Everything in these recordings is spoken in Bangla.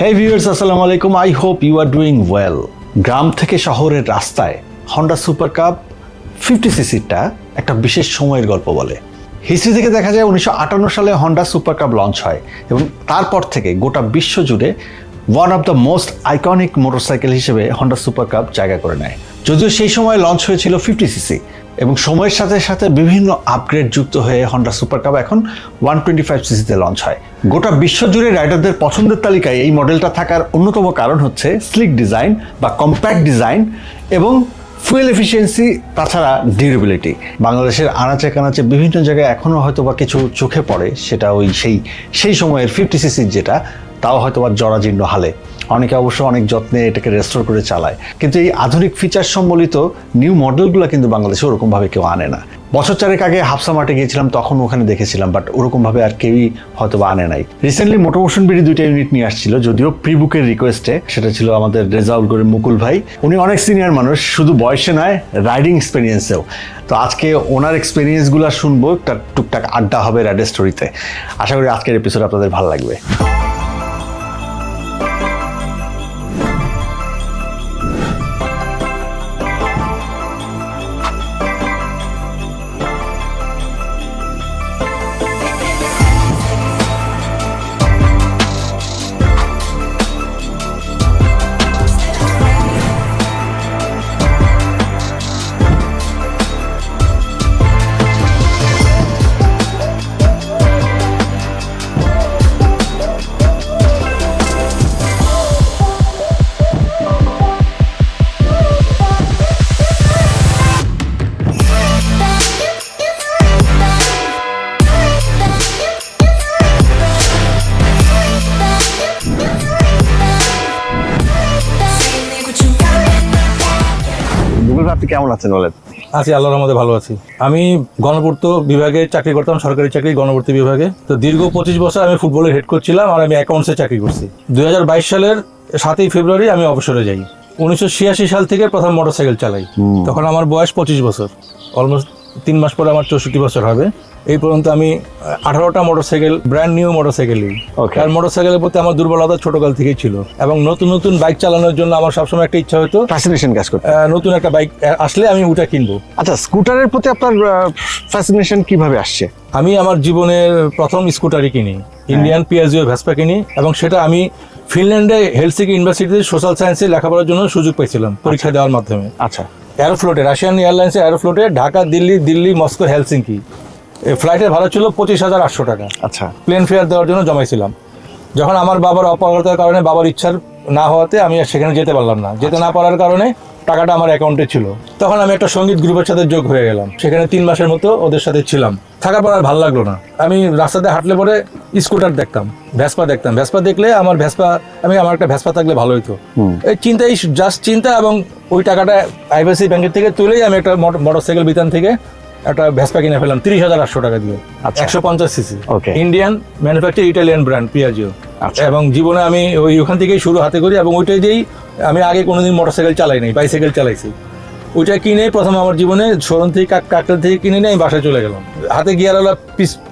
হে ভিউয়ার্স আসসালামু আলাইকুম I hope you are doing well গ্রাম থেকে শহরের রাস্তায় হন্ডা সুপার কাপ ফিফটি সিসিটা একটা বিশেষ সময়ের গল্প বলে। হিস্ট্রি থেকে দেখা যায় উনিশশো আটান্ন সালে হন্ডা সুপার কাপ লঞ্চ হয় এবং তারপর থেকে গোটা বিশ্ব জুড়ে one of the most iconic motorcycle হিসেবে হন্ডা সুপার কাপ জায়গা করে নেয়। যদিও সেই সময় লঞ্চ হয়েছিল ফিফটি সিসি এবং সময়ের সাথে সাথে বিভিন্ন আপগ্রেড যুক্ত হয়ে হন্ডা সুপার কাপ এখন ওয়ান টোয়েন্টি ফাইভ সিসিতে লঞ্চ হয়। গোটা বিশ্বজুড়ে রাইডারদের পছন্দের তালিকায় এই মডেলটা থাকার অন্যতম কারণ হচ্ছে স্লিক ডিজাইন বা কম্প্যাক্ট ডিজাইন এবং ফুয়েল এফিসিয়েন্সি তাছাড়া ডিউরেবিলিটি বাংলাদেশের আনাচে কানাচে বিভিন্ন জায়গায় এখনও হয়তো বা কিছু চোখে পড়ে সেটা ওই সেই সেই সময়ের ফিফটি সিসির যেটা, তাও হয়তো বা জরাজীর্ণ হালে। অনেকে অবশ্য অনেক যত্নে এটাকে রেস্টোর করে চালায়। কিন্তু এই আধুনিক ফিচার সম্বলিত নিউ মডেলগুলো কিন্তু বাংলাদেশে ওরকমভাবে কেউ আনে না। বছর চারেক আগে হাফসা মাঠে গিয়েছিলাম, তখন ওখানে দেখেছিলাম বাট ওরকমভাবে আর কেউই হয়তো বা আনে নাই। রিসেন্টলি মোটোমোশন বিডি দুইটা ইউনিট নিয়ে আসছিল, যদিও প্রি বুকের রিকোয়েস্টে সেটা ছিল আমাদের রেজাউল করে মুকুল ভাই। উনি অনেক সিনিয়র মানুষ, শুধু বয়সে নয় রাইডিং এক্সপিরিয়েন্সেও তো আজকে ওনার এক্সপিরিয়েন্সগুলো শুনব একটা টুকটাক আড্ডা হবে র্যাডের স্টোরিতে আশা করি আজকের এপিসোড আপনাদের ভালো লাগবে। মুকুল আপনি কেমন আছেন বলেন? আছি আল্লাহর মধ্যে ভালো আছি। আমি গণপূর্ত বিভাগে চাকরি করতাম সরকারি চাকরি গণপূর্ত বিভাগে। তো দীর্ঘ পঁচিশ বছর আমি ফুটবলের হেড করছিলাম আর আমি অ্যাকাউন্টসে চাকরি করছি। দুই হাজার বাইশ সালের সাতই ফেব্রুয়ারি আমি অবসরে যাই। উনিশশো ছিয়াশি সাল থেকে প্রথম মোটরসাইকেল চালাই। তখন আমার বয়স পঁচিশ বছর। অলমোস্ট তিন মাস পরে আমার চৌষট্টি বছর হবে। এই পর্যন্ত আমি আঠারোটা মোটরসাইকেল ব্র্যান্ড নিউ মোটরসাইকেলই. আর মোটরসাইকেলের প্রতি আমার দুর্বলতা ছোটকাল থেকেই ছিল। এবং নতুন নতুন বাইক চালানোর জন্য আমার সবসময় একটা ইচ্ছা হতো ফ্যাসিনেশন কাজ করতে। নতুন একটা বাইক আসলে আমি ওটা কিনবো। আচ্ছা স্কুটারের প্রতি আপনার ফ্যাসিনেশন কীভাবে আসছে? আমি আমার জীবনের প্রথম স্কুটারই কিনি। ইন্ডিয়ান পিয়াজিও ভেসপা কিনি এবং সেটা আমি ফিনল্যান্ডে হেলসিকি ইউনিভার্সিটিতে সোশ্যাল সায়েন্সে লেখাপড়ার জন্য সুযোগ পেয়েছিলাম পরীক্ষা দেওয়ার মাধ্যমে। আচ্ছা। এয়ারোফ্লোটে রাশিয়ান এয়ারলাইন্সে এয়ারোফ্লোটে ঢাকা দিল্লি দিল্লি মস্কো হেলসিঙ্কি ফ্লাইটের ভাড়া ছিল পঁচিশ হাজার আটশো টাকা। আচ্ছা। প্লেন ফেয়ার দেওয়ার জন্য জমাইছিলাম। যখন আমার বাবার অপারগতার কারণে বাবার ইচ্ছার না হওয়াতে আমি আর সেখানে যেতে পারলাম না। যেতে না পারার কারণে টাকাটা আমার অ্যাকাউন্টে ছিল। তখন আমি একটা সংগীত গ্রুপের সাথে যোগ হয়ে গেলাম। সেখানে তিন মাসের মতো ওদের সাথে ছিলাম। থাকার পর আর ভালো লাগল না। আমি রাস্তাতে হাঁটলে পরে স্কুটার দেখতাম ভ্যাসপা দেখতাম। ভ্যাসপা দেখলে আমার ভ্যাসপা আমি আমার একটা ভ্যাসপা থাকলে ভালো হতো এই চিন্তাই জাস্ট চিন্তা এবং ওই টাকাটা আইবিআইসি ব্যাংকের থেকে তুলেই আমি একটা মোটর সাইকেল বিতান থেকে একটা ভ্যাসপা কিনে ফেলাম তিরিশ হাজার আটশো টাকা দিয়ে। আচ্ছা। একশো পঞ্চাশ CC. Indian manufacture Italian brand Piaggio. এবং জীবনে আমি ওই ওখান থেকেই শুরু হাতে করি এবং ওইটাই দিয়েই আমি আগে কোনোদিন মোটরসাইকেল চালাই নাই বাইসাইকেল চালাইছি। ওইটা কিনে প্রথম আমার জীবনে শোরুম থেকে কাক- কাকটাল থেকে কিনে নিয়ে আমি বাসায় চলে গেলাম। হাতে গিয়ার হলো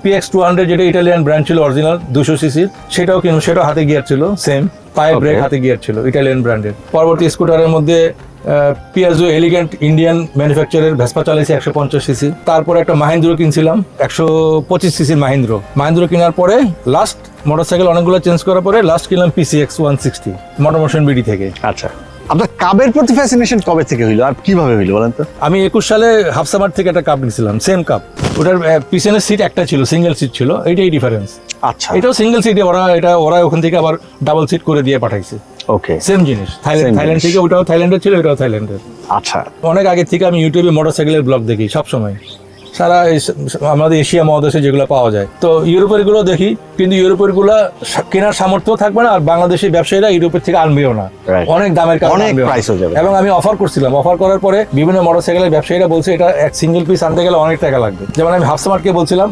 পিএক্স টু হান্ড্রেড যেটা ইটালিয়ান ব্র্যান্ড ছিল অরিজিনাল দুশো সিসির সেটাও কিনো সেটাও হাতে গিয়ার ছিল সেম পায়ে ব্রেক হাতে গিয়ার ছিল ইটালিয়ান ব্র্যান্ডের পরবর্তী স্কুটারের মধ্যে পিয়াজো এলিগেন্ট ইন্ডিয়ান ম্যানুফ্যাকচারের ভেসপা চালাইছি একশো পঞ্চাশ সিসি তারপরে একটা মাহিন্দ্র কিনছিলাম একশো পঁচিশ সিসির মাহিন্দ্র মাহিন্দ্র কেনার পরে লাস্ট মোটরসাইকেল অনেকগুলো চেঞ্জ করার পরে লাস্ট কিনলাম PC X one sixty Motormotion BD থেকে। আচ্ছা। আপনার কাবের প্রতি ফ্যাসিনেশন কবে থেকে হইল? আর কীভাবে হইল বলেন তো? আমি একুশ সালে হাফসামার থেকে একটা কাপ নিয়েছিলাম সেম কাপ ওটার পিছনের সিট একটা ছিল সিঙ্গেল সিট ছিল এইটাই ডিফারেন্স আচ্ছা। এটাও সিঙ্গেল সিটে ওরা এটা ওরা ওখান থেকে আবার ডাবল সিট করে দিয়ে পাঠাইছে। ওকে সেম জিনিস। থাইল্যান্ড থাইল্যান্ড থেকে ওটাও থাইল্যান্ডের ছিল এটাও থাইল্যান্ডের আচ্ছা। অনেক আগে থেকে আমি ইউটিউবে মোটরসাইকেলের ব্লগ দেখি সব সময়। সারা আমাদের এশিয়া মহাদেশে যেগুলো পাওয়া যায়। তো ইউরোপেরগুলো দেখি কিন্তু ইউরোপেরগুলো কেনার সামর্থ্য থাকবে না আর বাংলাদেশি ব্যবসায়ীরা ইউরোপের থেকে আনবেও না। অনেক দামের অনেক হয়ে যাবে। এবং আমি অফার করছিলাম। অফার করার পরে বিভিন্ন মোটরসাইকেলের ব্যবসায়ীরা বলছে এটা এক সিঙ্গেল পিস আনতে গেলে অনেক টাকা লাগবে। যেমন আমি হাফসামার্টকে বলছিলাম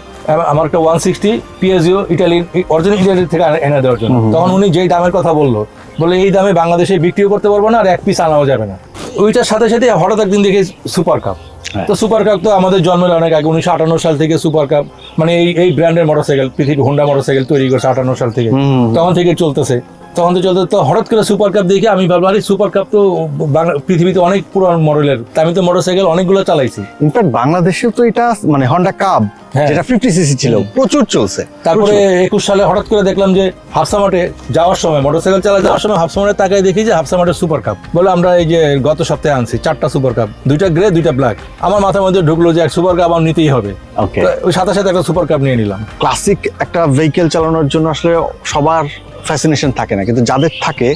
আমার একটা ওয়ান সিক্সটি পিএসইও ইটালি অরিজিনাল ইটালি থেকে এনে দেওয়ার জন্য। তখন উনি যেই দামের কথা বলল বলে এই দামে বাংলাদেশে বিক্রিও করতে পারব না আর এক পিস আনাও যাবে না। ওইটার সাথে সাথে হঠাৎ একদিন দেখি সুপার কাপ হ্যাঁ। তো সুপার কাপ তো আমাদের জন্মের অনেক আগে উনিশশো আটান্ন সাল থেকে সুপার কাপ মানে এই এই ব্র্যান্ডের মোটরসাইকেল পৃথিবী হোন্ডা মোটরসাইকেল তৈরি করছে আটান্ন সাল থেকে। তখন থেকে চলতেছে। তখন তো চলতে তো হঠাৎ করে সুপার কাপ দেখে আমি ভাবলাম আরে সুপার কাপ তো বাংলা পৃথিবীতে অনেক পুরান মডেলের আমি তো মোটরসাইকেল অনেকগুলো চালাইছি। ইনফ্যাক্ট বাংলাদেশেও তো এটা মানে হন্ডা হ্যাঁ। যেটা ফিফটি সিসি ছিল প্রচুর চলছে তারপরে একুশ সালে হঠাৎ করে দেখলাম যে হাফসামাটে যাওয়ার সময় মোটরসাইকেল চালা যাওয়ার সময় হাফসামাটে তাকায় দেখি যে হাফসামাটের সুপার কাপ বলে আমরা এই যে গত সপ্তাহে আনছি চারটা সুপার কাপ দুইটা গ্রে দুইটা ব্ল্যাক আমার মাথার মধ্যে ঢুকলো যে এক সুপার কাপ আমার নিতেই হবে। ওই সাথে সাথে একটা সুপার কাপ নিয়ে নিলাম। ক্লাসিক একটা ভেহিকেল চালানোর জন্য আসলে সবার ফ্যাসিনেশন থাকে না কিন্তু যাদের থাকে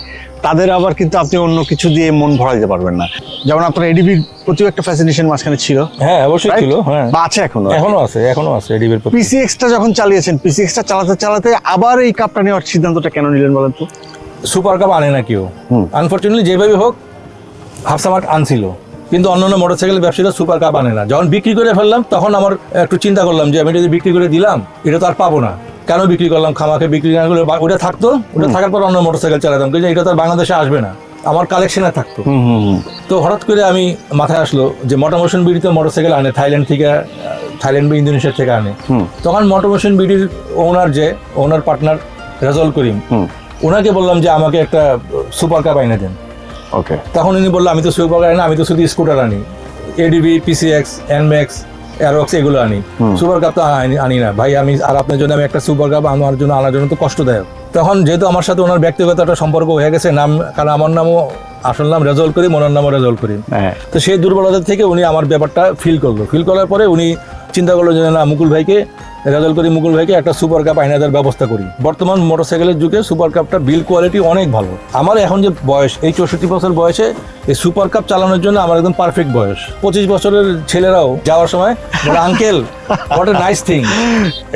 তাদের আবার কিন্তু আপনি অন্য কিছু দিয়ে মন ভরা দিতে পারবেন না। যেমন আপনার এডিবির প্রতিও একটা ফ্যাসিনেশন মাঝখানে ছিল। হ্যাঁ অবশ্যই? ছিল হ্যাঁ। বা আছে এখনও এখনও আছে এখনও আছে এডিবের প্রতি। পিসিএক্সটা যখন চালিয়েছেন পিসিএক্সটা চালাতে চালাতে আবার এই কাপটা নেওয়ার সিদ্ধান্তটা কেন নিলেন বলেন তো? সুপার কাপ আনে না কেউ। আনফর্চুনেটলি যেভাবে হোক হাফসামাট আনছিল। কিন্তু অন্যান্য মোটরসাইকেল ব্যবসায়ীরা সুপার কাপ আনে না। যখন বিক্রি করে ফেললাম তখন আমার একটু চিন্তা করলাম যে আমি যদি বিক্রি করে দিলাম এটা তো আর পাবো না। কেন বিক্রি করলাম? খামাকে বিক্রি না করলে ওটা থাকতো? ওটা থাকার পর অন্য মোটরসাইকেল চালাতাম। কিন্তু এটা তো আর বাংলাদেশে আসবে না। আমার কালেকশনে থাকতো। তো হঠাৎ করে আমি মাথায় আসলো যে মোটরমোশন বিডিতে মোটরসাইকেল আনে থাইল্যান্ড থেকে থাইল্যান্ড বা ইন্দোনেশিয়া থেকে আনে। তখন মোটরমোশন বিডির ওনার যে ওনার পার্টনার রেজল করিম ওনাকে বললাম যে আমাকে একটা সুপার কাপ এনে দেন। ওকে তখন উনি বলল আমি তো সুপার কাপ আনি আমি তো শুধু স্কুটার আনি। এডিবি পিসিএক্স এনম্যাক্স অ্যারক্স এগুলো আনি। সুপার কাপ তো আনি না। ভাই আমি আর আপনার জন্য আমি একটা সুপার কাপ আমার জন্য আনার জন্য তো কষ্টদায়ক। তখন যেহেতু আমার সাথে ওনার ব্যক্তিগত একটা সম্পর্ক হয়ে গেছে নাম কারণ আমার নামও আসল নাম রেজল করি ওনার নামও রেজল করিম হ্যাঁ। তো সেই দুর্বলতা থেকে উনি আমার ব্যাপারটা ফিল করল। ফিল করার পরে উনি চিন্তা করল যে না মুকুল ভাইকে রেজাল্ট করি মুকুল ভাইকে একটা সুপার কাপ আইনা দেওয়ার ব্যবস্থা করি। বর্তমান মোটরসাইকেলের যুগে সুপার কাপটা বিল কোয়ালিটি অনেক ভালো। আমার এখন যে বয়স এই চৌষট্টি বছর বয়সে এই সুপার কাপ চালানোর জন্য আমার একদম পারফেক্ট বয়স। পঁচিশ বছরের ছেলেরাও যাওয়ার সময় uncle what a nice thing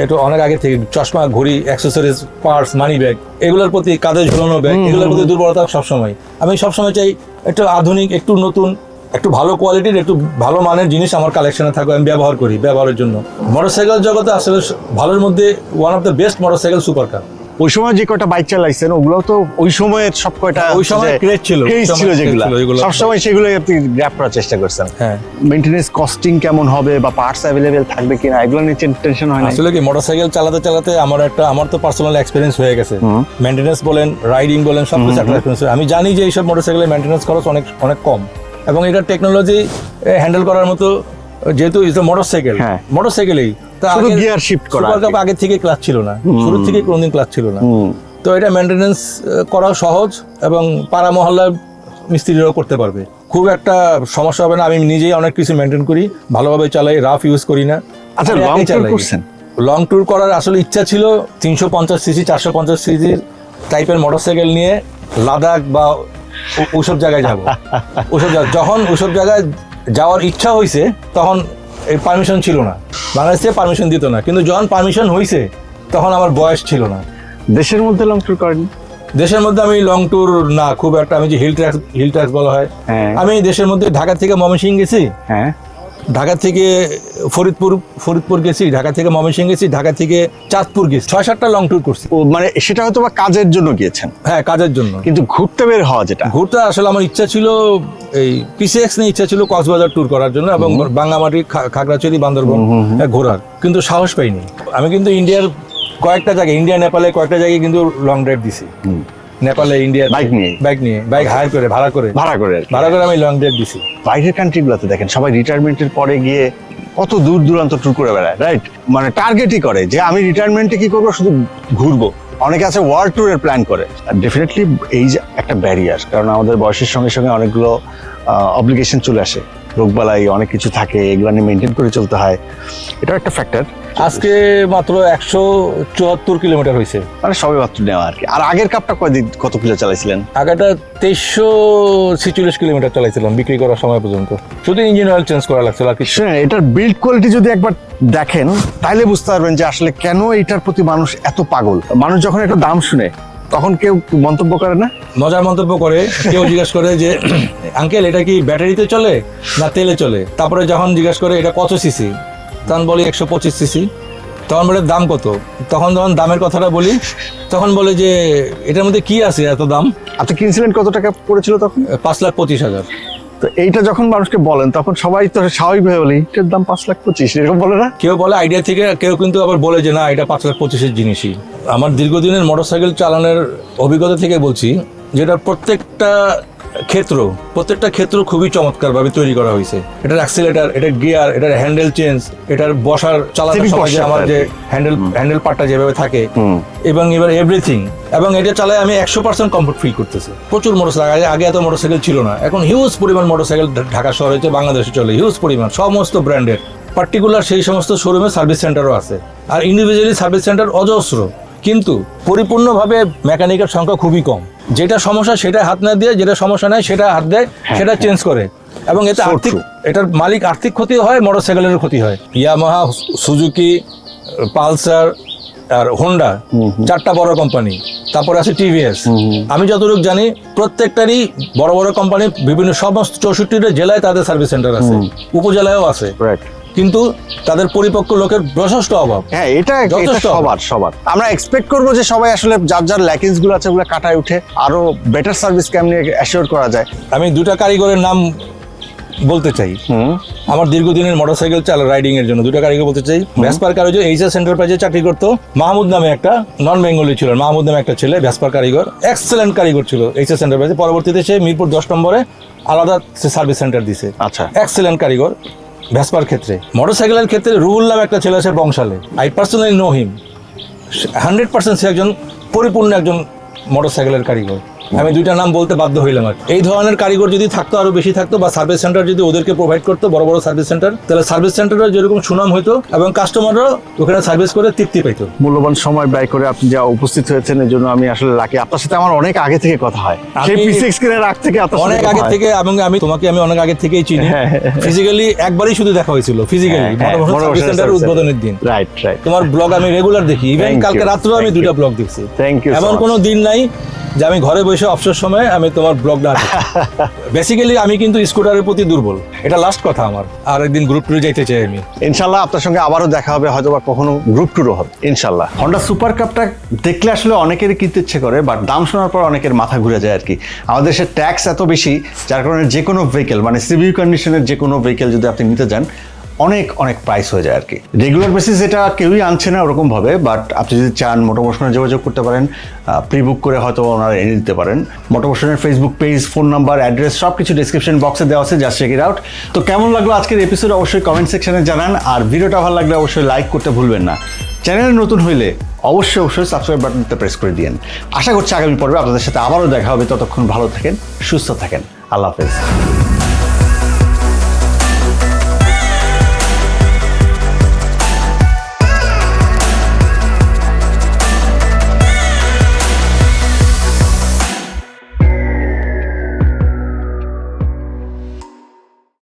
একটু অনেক আগে থেকে চশমা ঘড়ি অ্যাক্সেসরিজ পার্স মানি ব্যাগ এগুলোর প্রতি কাঁধে ঝুলানো ব্যাগ এগুলোর প্রতি দুর্বলতা সবসময়। আমি সবসময় চাই একটু আধুনিক একটু নতুন একটু ভালো কোয়ালিটির একটু ভালো মানের জিনিস আমার কালেকশনে থাকবে আমি ব্যবহার করি ব্যবহারের জন্য। মোটরসাইকেল জগতে আসলে ভালোর মধ্যে one of the best motorcycle super cub ওই সময় যে কয়টা বাইক চালাইছেন ওগুলো তো ওই সময়ের সব কয়টা ওই সময় craze ছিল। ক্রেজ ছিল যেগুলো। ছিল, এগুলো। সবসময় সেগুলোই আপনি গ্র্যাপ করার চেষ্টা করছেন। হ্যাঁ। মেনটেনেন্স কস্টিং কেমন হবে বা পার্টস অ্যাভেলেবেল থাকবে কিনা এগুলো নিয়ে টেনশন হয় না আসলে কি মোটরসাইকেল চালাতে চালাতে আমার একটা আমার তো পার্সোনাল এক্সপিরিয়েন্স হয়ে গেছে। হুম। মেনটেন্যান্স বলেন রাইডিং বলেন সব কিছু হয়ে- আমি জানি যে এইসব মোটরসাইকেলের মেনটেন্যান্স খরচ অনেক অনেক কম। এবং এটা টেকনোলজি হ্যান্ডেল করার মতো যেহেতু ইজ মোটরসাইকেল। মোটরসাইকেলেই তো শুধু gear শিফট করা সুপার কাপ। আগে থেকে ক্লাস ছিল না। শুরু থেকে কোনোদিন ক্লাস ছিল না। তো এটা মেনটেনেন্স করা সহজ এবং পাড়া মহল্লার মিস্ত্রিরাও করতে পারবে। খুব একটা সমস্যা হবে না। আমি নিজেই অনেক কিছু মেনটেন করি ভালোভাবে চালাই রাফ ইউজ করি না। আচ্ছা লং ট্যুর করছেন? লং ট্যুর করার আসলে ইচ্ছা ছিল তিনশো পঞ্চাশ সিসি চারশো পঞ্চাশ সিসির টাইপের মোটরসাইকেল নিয়ে লাদাখ বা ওসব জায়গায় যাব। ওসব যখন ওসব জায়গায় যাওয়ার ইচ্ছা হয়েছে তখন এই পারমিশন ছিল না। বাংলাদেশে পারমিশন দিত না। কিন্তু যখন পারমিশন হয়েছে তখন আমার বয়স ছিল না। দেশের মধ্যে লং ট্যুর করেন? দেশের মধ্যে আমি লং ট্যুর না খুব একটা আমি যে হিল ট্র্যাক হিল ট্র্যাক বলা হয়। হ্যাঁ। আমি দেশের মধ্যে ঢাকা থেকে ময়মনসিং গেছি। হ্যাঁ। ঢাকা থেকে ফরিদপুর ফরিদপুর গেছি ঢাকা থেকে ময়মনসিং গেছি ঢাকা থেকে চাঁদপুর গেছি। ছয় সাতটা লং ট্যুর করছি। ও মানে সেটা হয়তো বা কাজের জন্য গিয়েছেন। হ্যাঁ কাজের জন্য। কিন্তু ঘুরতে বের হওয়া যেটা। ঘুরতে আসলে আমার ইচ্ছা ছিল এই পিসিএক্স নিয়ে ইচ্ছা ছিল কক্সবাজার ট্যুর করার জন্য এবং বাঙ্গামাটি খাগড়াছড়ি বান্দরবন ঘোরার। কিন্তু সাহস পাইনি। আমি কিন্তু ইন্ডিয়ার কয়েকটা জায়গায় ইন্ডিয়া নেপালে কয়েকটা জায়গায় কিন্তু লং ড্রাইভ দিছি। নেপালে ইন্ডিয়া বাইক নিয়ে? বাইক নিয়ে বাইক হায়ার করে ভাড়া করে। ভাড়া করে। ভাড়া করে আমি লং ড্রাইভ দিছি। বাইরের কান্ট্রিগুলোতে দেখেন সবাই রিটায়ারমেন্টের পরে গিয়ে কত দূর দূরান্ত ট্যুর করে বেড়ায় রাইট মানে টার্গেটই করে যে আমি রিটায়ারমেন্টে কি করব শুধু ঘুরবো। অনেকে আছে ওয়ার্ল্ড ট্যুরের প্ল্যান করে। আর ডেফিনেটলি এই যে একটা ব্যারিয়ার কারণ আমাদের বয়সের সঙ্গে সঙ্গে অনেকগুলো অব্লিগেশন চলে আসে। রোগবালাই অনেক কিছু থাকে এগুলো নিয়ে মেনটেন করে চলতে হয়। এটাও একটা ফ্যাক্টর আজকে মাত্র একশো চুয়াত্তর কিলোমিটার হয়েছে। মানে সবে মাত্র নেওয়া আর কি। আর আগের কাপটা কয়দিন কত কিলো চালাইছিলেন? আগেটা তেইশশো ছিচল্লিশ কিলোমিটার চালাইছিলাম বিক্রি করার সময় পর্যন্ত। শুধু ইঞ্জিন অয়েল চেঞ্জ করা লাগছিল আর কিছু। শুনে এটার বিল্ড কোয়ালিটি যদি একবার দেখেন তাহলে বুঝতে পারবেন যে আসলে কেন এটার প্রতি মানুষ এত পাগল। মানুষ যখন একটা দাম শুনে তখন কেউ মন্তব্য করে না? মজার মন্তব্য করে কেউ জিজ্ঞেস করে যে আঙ্কেল এটা কি ব্যাটারিতে চলে না তেলে চলে? তারপরে যখন জিজ্ঞেস করে এটা কত সিসি তখন বলি একশো পঁচিশ সিসি তখন বলে দাম কত? তখন যখন দামের কথাটা বলি তখন বলে যে এটার মধ্যে কি আছে এত দাম? আপনি কিনছিলেন কত টাকা পড়েছিল তখন? পাঁচ লাখ পঁচিশ হাজার। তো এইটা যখন মানুষকে বলেন তখন সবাই তো স্বাভাবিকভাবে বলে এটার দাম পাঁচ লাখ পঁচিশ এরকম বলে না? কেউ বলে আইডিয়া থেকে কেউ কিন্তু আবার বলে যে না এটা পাঁচ লাখ পঁচিশের জিনিসই। আমার দীর্ঘদিনের মোটরসাইকেল চালানোর অভিজ্ঞতা থেকে বলছি যেটা প্রত্যেকটা ক্ষেত্র প্রত্যেকটা ক্ষেত্র খুবই চমৎকারভাবে তৈরি করা হয়েছে। এটার অ্যাক্সিলেটার এটার গিয়ার এটার হ্যান্ডেল চেঞ্জ এটার বসার সময় যে আমার যে হ্যান্ডেল হ্যান্ডেল পার্টটা যেভাবে থাকে এবং এবার এভরিথিং এবং এটা চালায় আমি একশো পার্সেন্ট কমফোর্ট ফিল করতেছি। প্রচুর মোটরসাইকেল আগে আগে এত মোটরসাইকেল ছিল না। এখন হিউজ পরিমাণ মোটরসাইকেল ঢাকা শহরে হচ্ছে বাংলাদেশে চলে হিউজ পরিমাণ সমস্ত ব্র্যান্ডের পার্টিকুলার সেই সমস্ত শোরুমে সার্ভিস সেন্টারও আছে। আর ইন্ডিভিজুয়ালি সার্ভিস সেন্টার অজস্র। কিন্তু পরিপূর্ণভাবে মেকানিকের সংখ্যা খুবই কম। যেটা সমস্যা সেটা হাত না দিয়ে যেটা সমস্যা নেই সেটা হাত দেয় সেটা চেঞ্জ করে। এবং এতে আর্থিক এটার মালিক আর্থিক ক্ষতি হয় মোটরসাইকেলের ক্ষতি হয়। ইয়ামাহা সুজুকি পালসার আর হোন্ডা চারটা বড় কোম্পানি তারপরে আছে টিভিএস আমি যতটুকু জানি প্রত্যেকটারই বড় বড় কোম্পানি বিভিন্ন সমস্ত চৌষট্টিটা জেলায় তাদের সার্ভিস সেন্টার আছে। উপজেলায়ও আছে। কিন্তু তাদের পরিপক্ক লোকের যথেষ্ট অভাব। হ্যাঁ এটা যথেষ্ট সবার সবার। আমরা এক্সপেক্ট করব যে সবাই আসলে যার যার ল্যাকিংসগুলো আছে ওগুলো কাটায় উঠে আরও বেটার সার্ভিস কেমনি অ্যাসিওর করা যায়। আমি দুটা কারিগরের নাম বলতে চাই। আমার দীর্ঘদিনের মোটরসাইকেল চালা রাইডিং এর জন্য দুটো কারিগর বলতে চাই। ভ্যাসপার কারিগর এইচ এইচএস এন্টারপ্রাইজে চাকরি করতো মাহমুদ নামে একটা নন বেঙ্গলি ছিল মাহমুদ নামে একটা ছেলে ভ্যাসপার কারিগর এক্সেলেন্ট কারিগর ছিল এইচ এইচএস এন্টারপ্রাইজে পরবর্তীতে সে মিরপুর দশ নম্বরে আলাদা সার্ভিস সেন্টার দিছে। আচ্ছা। এক্সেলেন্ট কারিগর। ভ্যাসপার ক্ষেত্রে। মোটরসাইকেলের ক্ষেত্রে রুহুল নাম একটা ছেলে আছে বংশালে। I personally know him hundred percent সে একজন পরিপূর্ণ একজন মোটরসাইকেলের কারিগর। আমি দুইটা নাম বলতে বাধ্য হইলাম আর এই ধরনের কারিগর যদি থাকতো আরও বেশি থাকতো বা সার্ভিস সেন্টার যদি ওদেরকে প্রোভাইড করতো বড় বড় সার্ভিস সেন্টার তাহলে সার্ভিস সেন্টারের যেরকম সুনাম হতো এবং কাস্টমাররাও ওখানে সার্ভিস করে তৃপ্তি পাইতো। মূল্যবান সময় ব্যয় করে আপনি যা উপস্থিত হয়েছেন এর জন্য আমি আসলে লাকি আপনার সাথে আমার অনেক আগে থেকে কথা হয়। সেই পিসি স্ক্রিনের আগ থেকে আপনার অনেক আগে থেকে এবং আমি তোমাকে আমি অনেক আগে থেকেই চিনি। হ্যাঁ, হ্যাঁ, হ্যাঁ। ফিজিক্যালি একবারই শুধু দেখা হয়েছিল ফিজিক্যালি সার্ভিস সেন্টার উদ্বোধনের দিন। রাইট রাইট তোমার ব্লগ আমি রেগুলার দেখি। ইভেন কালকে রাত্রেও আমি you. ব্লগ দেখছি। You so এমন কোনো দিন নাই যে আমি ঘরে বসে অবসর সময় আমি তোমার ব্লগ না বেসিক্যালি আমি কিন্তু স্কুটারের প্রতি দুর্বল। এটা লাস্ট কথা আমার। আর একদিন গ্রুপ টুরে যাইতে চাই আমি। ইনশাল্লাহ আপনার সঙ্গে আবারও দেখা হবে হয়তো বা কখনো গ্রুপ ট্যুরও হবে ইনশাল্লাহ। হন্ডা সুপার কাপটা দেখলে আসলে অনেকেরই কিনতে ইচ্ছে করে বাট দাম শোনার পর অনেকের মাথা ঘুরে যায় আর কি আমাদের দেশে ট্যাক্স এত বেশি যার কারণে যে কোনো ভেহিকেল মানে সিভিল কন্ডিশনের যে কোনো ভেহিকেল যদি আপনি নিতে যান অনেক অনেক প্রাইস হয়ে যায় আর কি। রেগুলার বেসিস এটা কেউই আনছে না ওরকম ভাবে বাট আপনি যদি চান মোটোমোশনে যোগাযোগ করতে পারেন প্রি বুক করে হয়তো ওনারা এনে দিতে পারেন। মোটোমোশনের Facebook page phone number address সব কিছু ডিসক্রিপশন বক্সে দেওয়া আছে জাস্ট চেক ইট আউট তো কেমন লাগল আজকের এপিসোড অবশ্যই কমেন্ট সেকশনে জানান। আর ভিডিওটা ভালো লাগলে অবশ্যই লাইক করতে ভুলবেন না। চ্যানেলে নতুন হইলে অবশ্যই অবশ্যই সাবস্ক্রাইব বাটনটা প্রেস করে দিয়েন। আশা করছি আগামী পর্বে আপনাদের সাথে আবারও দেখা হবে। ততক্ষণ ভালো থাকেন, সুস্থ থাকেন। আল্লাহ হাফেজ।